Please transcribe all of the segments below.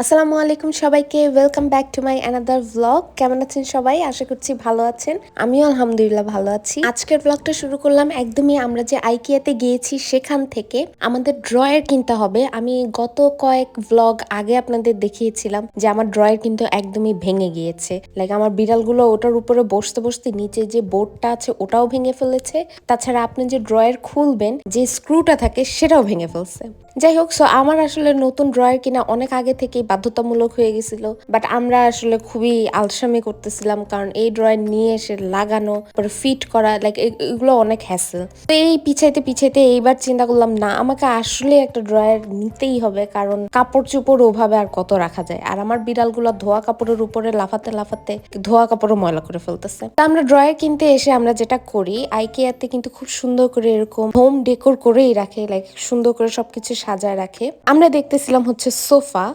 আসসালামু আলাইকুম সবাইকে welcome back to my another vlog কেমন আছেন সবাই? আশা করছি ভালো আছেন। আমিও আলহামদুলিল্লাহ ভালো আছি। আজকের ব্লগটা শুরু করলাম একদমই আমরা যে আইকিয়াতে গিয়েছি সেখান থেকে। আমাদের ড্রয়ার কিনতে হবে। আমি গত কয়েক ভ্লগ আগে আপনাদের দেখিয়েছিলাম যে আমার ড্রয়ার কিন্তু একদমই ভেঙে গিয়েছে। লাইক আমার বিড়ালগুলো ওটার উপরে বসতে বসতে নিচে যে বোর্ডটা আছে ওটাও ভেঙে ফেলেছে। তাছাড়া আপনি যে ড্রয়ার খুলবেন, যে স্ক্রুটা থাকে সেটাও ভেঙে ফেলছে। যাই হোক সো আমার আসলে নতুন ড্রয়ার কিনা অনেক আগে থেকেই বাধ্যতামূলক হয়ে গেছিল। বাট আমরা আসলে খুবই আলসামি করতেছিলাম কারণ এই ড্রয়ার নিয়ে এসে লাগানো পরে ফিট করা লাইক এগুলো অনেক হ্যাসেল তো এই পিছাইতে পিছাইতে এইবার চিন্তা করলাম, না, আমাকে আসলে একটা ড্রয়ার নিতেই হবে কারণ কাপড় চোপড় ওভাবে আর কত রাখা যায়? আর আমার বিড়ালগুলো ধোয়া কাপড়ের উপরে লাফাতে লাফাতে ধোয়া কাপড়ও ময়লা করে ফেলতেছে। তা আমরা ড্রয়ার কিনতে এসে আমরা যেটা করি আইকেয়াতে কিন্তু খুব সুন্দর করে এরকম হোম ডেকোর করেই রাখে লাইক সুন্দর করে সবকিছু সাজায় রাখে। আমরা দেখতেছিলাম হচ্ছে সোফা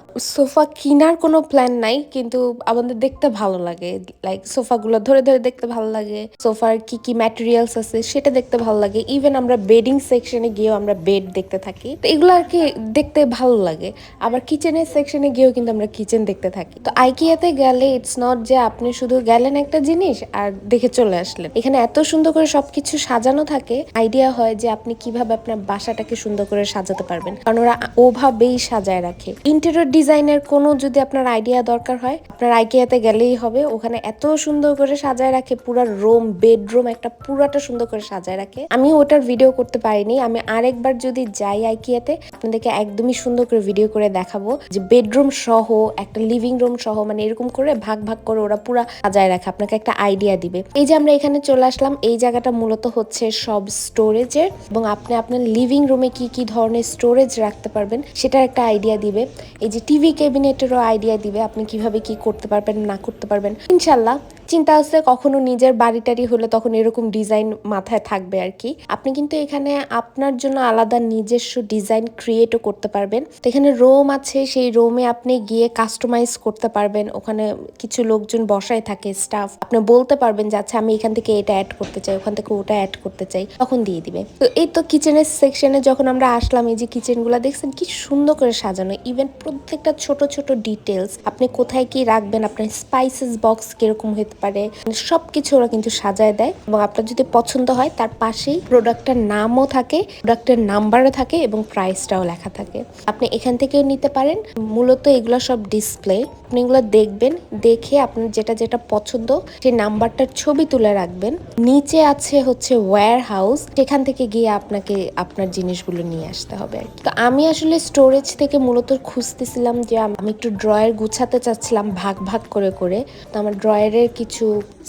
সোফা কিনার কোনো প্ল্যান নাই, কিন্তু আমাদের দেখতে ভালো লাগে। লাইক সোফাগুলো ধরে ধরে দেখতে ভালো লাগে। সোফার কি কি ম্যাটেরিয়ালস আছে সেটা দেখতে ভালো লাগে। ইভেন আমরা বেডিং সেকশনে গিয়েও আমরা বেড দেখতে থাকি। তো এগুলো আর কি দেখতে ভালো লাগে। আবার কিচেনের সেকশনে গিয়েও কিন্তু আমরা কিচেন দেখতে থাকি। তো আইকিয়াতে গেলে ইটস নট যে আপনি শুধু গেলেন একটা জিনিস আর দেখে চলে আসলেন। এখানে এত সুন্দর করে সবকিছু সাজানো থাকে। আইডিয়া হয় যে আপনি কীভাবে আপনার বাসাটাকে সুন্দর করে সাজাতে পারবেন। কারণ ওরা ওভাবেই সাজায় রাখে। ইন্টেরিয়র ডিজাইনের কোনো যদি আপনার আইডিয়া দরকার হয়, আপনার আইকিয়াতে গেলেই হবে। ওখানে এত সুন্দর করে সাজায় রাখে, পুরো রুম বেডরুম একটা পুরাটা সুন্দর করে সাজায় রাখে। আমি ওটার ভিডিও করতে পারিনি। আমি আরেকবার যদি যাই আইকিয়াতে আপনাদেরকে একদমই সুন্দর করে ভিডিও করে দেখাবো। যে বেডরুম সহ, একটা লিভিং রুম সহ মানে এরকম করে ভাগ ভাগ করে ওরা পুরা সাজায় রাখে, আপনাকে একটা আইডিয়া দিবে। এই যে আমরা এখানে চলে আসলাম, এই জায়গাটা মূলত হচ্ছে সব স্টোরেজের এবং আপনি আপনার লিভিং রুমে কি কি ধরনের স্টোরেজ রাখতে পারবেন, সেটার একটা আইডিয়া দিবে। এই যে টিভি ক্যাবিনেটেরও আইডিয়া দিবে আপনি কীভাবে কি করতে পারবেন, না করতে পারবেন। ইনশাল্লাহ, চিন্তা আছে কখনো নিজের বাড়ি টাড়ি হলে তখন এরকম ডিজাইন মাথায় থাকবে আর কি। আপনি কিন্তু এখানে আপনার জন্য আলাদা নিজস্ব ডিজাইন ক্রিয়েটও করতে পারবেন। তো এখানে রোম আছে, সেই রোমে আপনি গিয়ে কাস্টমাইজ করতে পারবেন। ওখানে কিছু লোকজন বসায় থাকে স্টাফ আপনি বলতে পারবেন যে আচ্ছা আমি এখান থেকে এটা অ্যাড করতে চাই, ওখান থেকে ওটা অ্যাড করতে চাই। তখন দিয়ে দিবে। তো এই তো কিচেনের সেকশনে যখন আমরা আসলাম, এই যে কিচেনগুলো দেখছেন কি সুন্দর করে সাজানো। ইভেন প্রত্যেকটা ছোট ছোট ডিটেলস আপনি কোথায় কি রাখবেন, আপনার স্পাইসেস বক্স কীরকম হতে পারে মানে সবকিছু ওরা কিন্তু সাজায় দেয় এবং আপনার যদি পছন্দ হয়, তার পাশেই প্রোডাক্টের নামও থাকে প্রোডাক্টের নাম্বারও থাকে এবং প্রাইসটাও লেখা থাকে। আপনি এখান থেকেও নিতে পারেন। মূলত এগুলো সব ডিসপ্লে আপনি এগুলো দেখবেন, দেখে আপনার যেটা যেটা পছন্দ, সেই নাম্বারটার ছবি তুলে রাখবেন। নিচে আছে হচ্ছে ওয়্যার হাউস সেখান থেকে গিয়ে আপনাকে আপনার জিনিসগুলো নিয়ে আসতে হবে আর কি। তো আমি আসলে স্টোরেজ থেকে মূলত খুঁজতেছিলাম যে আমি একটু ড্রয়ার গুছাতে চাচ্ছিলাম ভাগ ভাগ করে করে। তো আমার ড্রয়ারের কিছু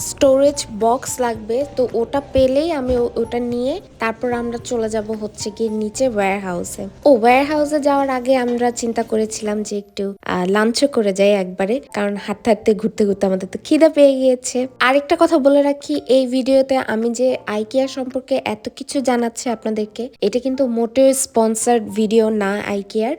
স্টোরেজ বক্স লাগবে, তো ওটা পেলেই আমি ওটা নিয়ে তারপর আমরা চলে যাব হচ্ছে গিয়ে নিচে ওয়্যার হাউসে ও ওয়্যার হাউসে যাওয়ার আগে আমরা চিন্তা করেছিলাম যে একটু লাঞ্চও করে যাই একবারে, কারণ হাঁটতে হাঁটতে, ঘুরতে ঘুরতে আমাদের তো খিদে পেয়ে গিয়েছে। আরেকটা কথা বলে রাখি, এই ভিডিওতে আমি যে আইকিয়া সম্পর্কে এত কিছু জানাচ্ছি আপনাদেরকে, এটা কিন্তু মোটেও স্পন্সার্ড ভিডিও না আইকিয়ার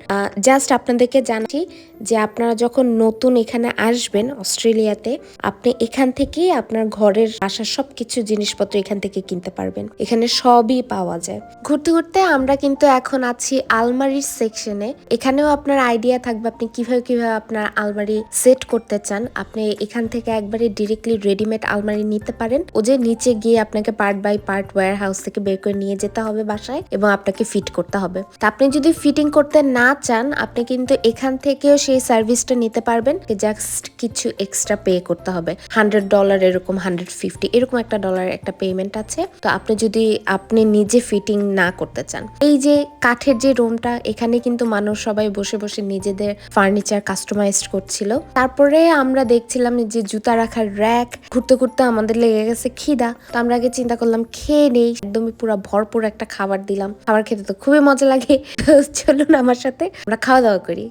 জাস্ট আপনাদেরকে জানাচ্ছি যে আপনারা যখন নতুন এখানে আসবেন অস্ট্রেলিয়াতে, আপনি এখান থেকেই আপনার ঘরের আসার সবকিছু জিনিসপত্র এখান থেকে কিনতে পারবেন। এখানে সবই পাওয়া যায়। ঘুরতে ঘুরতে আমরা কিন্তু এখন আছি আলমারির সেকশনে এখানেও আপনার আইডিয়া থাকবে আপনি কীভাবে কীভাবে আপনার আলমারি সেট করতে চান। আপনি এখান থেকে একবারে ডিরেক্টলি রেডিমেড আলমারি নিতে পারেন। ও যে নিচে গিয়ে আপনাকে part by part warehouse থেকে বের করে নিয়ে যেতে হবে বাসায় এবং আপনাকে ফিট করতে হবে। তা আপনি যদি ফিটিং করতে না চান, আপনি কিন্তু এখান থেকেও সেই সার্ভিসটা নিতে পারবেন জাস্ট কিছু এক্সট্রা পে করতে হবে। হান্ড্রেড ডলার এরকম হান্ড্রেড ফিফটি এরকম একটা ডলার একটা পেমেন্ট আছে। তো আপনি যদি, আপনি নিজে ফিটিং না করতে চান। এই যে কাঠের যে রুমটা এখানে কিন্তু মানুষ সবাই বসে বসে নিজেদের ফার্নিচার কাস্টমাইজড করছিল। তারপরে আমরা দেখছিলাম যে জুতা রাখার র্যাক ঘুরতে ঘুরতে আমাদের লেগে গেছে খিদা। তো আমরা আগে চিন্তা করলাম, খেয়ে নেই। একদমই পুরো ভরপুর একটা খাবার দিলাম। খাবার খেতে তো খুবই মজা লাগে। চলুন আমার সাথে, আমরা খাওয়া দাওয়া করি।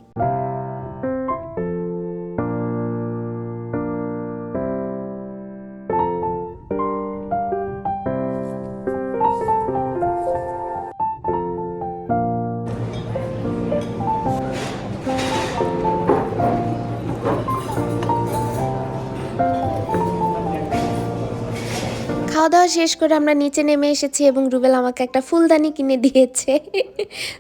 খাওয়া দাওয়া শেষ করে আমরা নিচে নেমে এসেছি এবং রুবেল আমাকে একটা ফুলদানি কিনে দিয়েছে।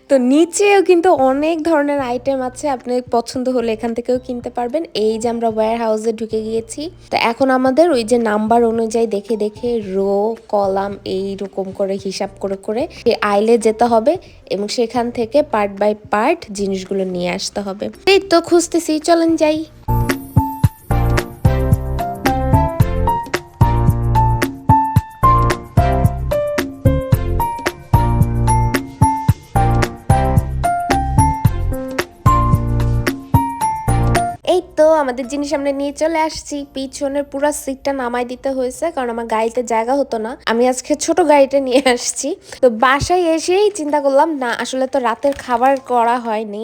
তো নিচেও কিন্তু অনেক ধরনের আইটেম আছে, আপনি পছন্দ হলে এখান থেকেও কিনতে পারবেন। এই যে আমরা ওয়্যার হাউসে ঢুকে গিয়েছি। তো এখন আমাদের ওই যে নাম্বার অনুযায়ী দেখে দেখে রো কলাম এই রকম করে হিসাব করে করে আইলে যেতে হবে এবং সেখান থেকে পার্ট বাই পার্ট জিনিসগুলো নিয়ে আসতে হবে। এই তো খুঁজতেছি, চলেন যাই। আমাদের জিনিস আমরা নিয়ে চলে আসছি। পিছনের পুরো সিটটা নামাই দিতে হয়েছে, কারণ আমার গাড়িতে জায়গা হতো না। আমি আজকে ছোট গাড়িটা নিয়ে আসছি। তো বাসায় এসেই চিন্তা করলাম, না, আসলে তো রাতের খাবার করা হয়নি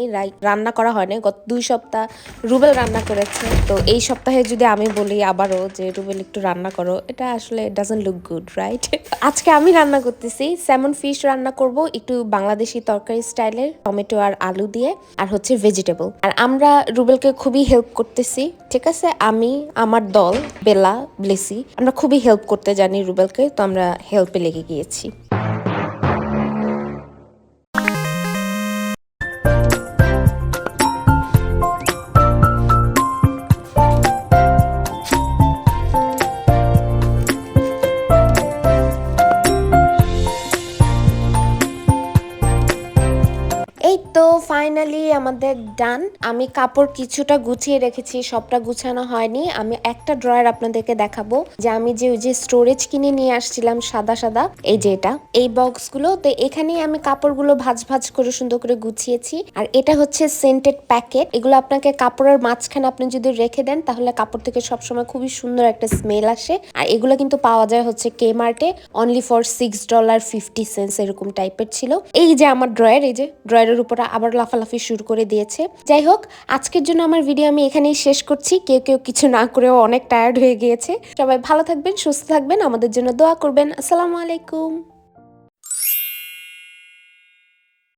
রান্না করা হয়নি। গত দুই সপ্তাহ রুবেল রান্না করেছে। তো এই সপ্তাহে যদি আমি বলি আবারও যে, রুবেল, একটু রান্না করো। এটা আসলে ডাজন্ট লুক গুড রাইট আজকে আমি রান্না করতেছি স্যামন ফিশ রান্না করব, একটু বাংলাদেশি তরকারি স্টাইলের, টমেটো আর আলু দিয়ে, আর হচ্ছে ভেজিটেবল আর আমরা রুবেলকে খুবই হেল্প করতেছি ঠিক আছে? আমি, আমার দল, বেলা, ব্লেসি, আমরা খুবই হেল্প করতে জানি রুবেলকে, তো আমরা হেল্পে লেগে গিয়েছি। আমাদের ডান। আমি কাপড় কিছুটা গুছিয়ে রেখেছি, সবটা গুছানো হয়নি। আমি একটা ড্রয়ার আপনাদেরকে দেখাবো যে আমি যে ওই যে স্টোরেজ কিনে নিয়ে আসছিলাম সাদা সাদা, এই যে এটা, এই বক্সগুলো তো এখানেই আমি কাপড়গুলো ভাজ ভাজ করে সুন্দর করে গুছিয়েছি। আর এটা হচ্ছে সেন্টেড প্যাকেট এগুলো আপনাকে কাপড়ের মাঝখানে আপনি যদি রেখে দেন, তাহলে কাপড় থেকে সবসময় খুবই সুন্দর একটা স্মেল আসে। আর এগুলো কিন্তু পাওয়া যায় হচ্ছে কে মার্টে only for six dollar fifty cents এরকম টাইপের ছিল। এই যে আমার ড্রয়ার এই যে ড্রয়ারের উপরে আবার লাফালাফি শুরু করে দিয়েছে। যাই হোক আজকের জন্য আমার ভিডিও আমি এখানেই শেষ করছি। কেউ কেউ কিছু না করেও অনেক টায়ার্ড হয়ে গিয়েছে। সবাই ভালো থাকবেন, সুস্থ থাকবেন, আমাদের জন্য দোয়া করবেন। আসসালামু আলাইকুম।